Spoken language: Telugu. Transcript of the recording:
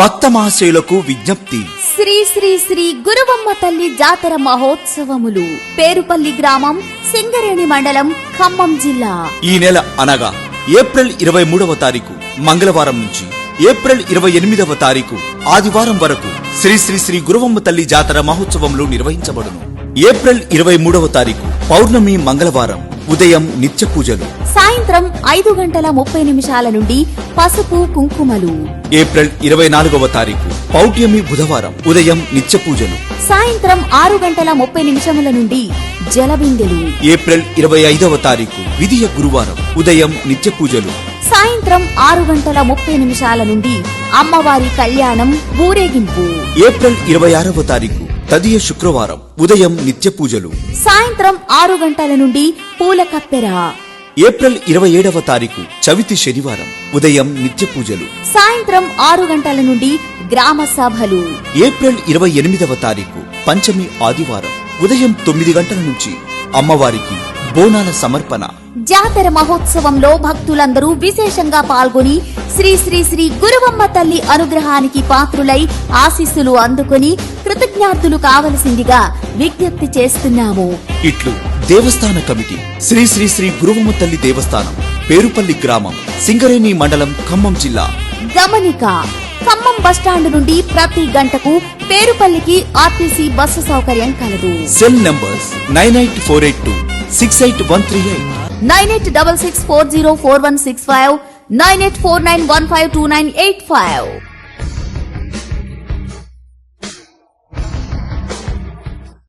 భక్త మహాశయులకు విజ్ఞప్తి. శ్రీ శ్రీ శ్రీ గురువమ్మ తల్లి జాతర మహోత్సవములు పేరుపల్లి గ్రామం సింగరేణి మండలం ఖమ్మం జిల్లా. ఈ నెల అనగా ఏప్రిల్ ఇరవై మూడవ తారీఖు మంగళవారం నుంచి ఏప్రిల్ ఇరవై ఎనిమిదవ తారీఖు ఆదివారం వరకు శ్రీ శ్రీ శ్రీ గురువమ్మ తల్లి జాతర మహోత్సవంలో నిర్వహించబడును. ఏప్రిల్ ఇరవై మూడవ తారీఖు పౌర్ణమి మంగళవారం. ఉదయం నిత్య పూజలు. సాయంత్రం ఐదు గంటల ముప్పై నిమిషాల నుండి పసుపు కుంకుమలు. ఏప్రిల్ ఇరవై నాలుగవ తారీఖు పౌర్ణమి బుధవారం ఉదయం నిత్య పూజలు. సాయంత్రం ఆరు గంటల ముప్పై నిమిషముల నుండి జలబిందెలు. ఏప్రిల్ ఇరవై ఐదవ తారీఖు విధియ గురువారం ఉదయం నిత్య పూజలు. సాయంత్రం ఆరు గంటల ముప్పై నిమిషాల నుండి అమ్మవారి కళ్యాణం ఊరేగింపు. ఏప్రిల్ ఇరవై ఆరవ తారీఖు తదియ శుక్రవారం ఉదయం నిత్య పూజలు సాయంత్రం ఆరు గంటల నుండి పూల కప్పెర ఏప్రిల్ ఇరవై ఏడవ తారీఖు చవితి శనివారం ఉదయం నిత్య పూజలు సాయంత్రం ఆరు గంటల నుండి గ్రామ సభలు. ఏప్రిల్ ఇరవై ఎనిమిదవ తారీఖు పంచమి ఆదివారం ఉదయం తొమ్మిది గంటల నుంచి అమ్మవారికి బోనాల సమర్పణ. జాతర మహోత్సవంలో భక్తులందరూ విశేషంగా పాల్గొని శ్రీ శ్రీ శ్రీ గురువమ్మ తల్లి అనుగ్రహానికి పాత్రులై ఆశీస్సులు అందుకొని కృతజ్ఞార్థులు కావలసిందిగా విజ్ఞప్తి చేస్తున్నాము. ఇట్లు దేవస్థాన కమిటీ శ్రీ శ్రీ శ్రీ గురువమ్మ తల్లి దేవస్థానం పేరుపల్లి గ్రామం సింగరేణి మండలం ఖమ్మం జిల్లా. గమనిక ఖమ్మం బస్టాండ్ నుండి ప్రతి గంటకు పేరుపల్లికి ఆర్టీసీ బస్సు సౌకర్యం కలదు. Cell numbers nine eight four eight two six eight one three eight. Nine eight double six four zero four one six five nine eight four nine one five two nine eight five.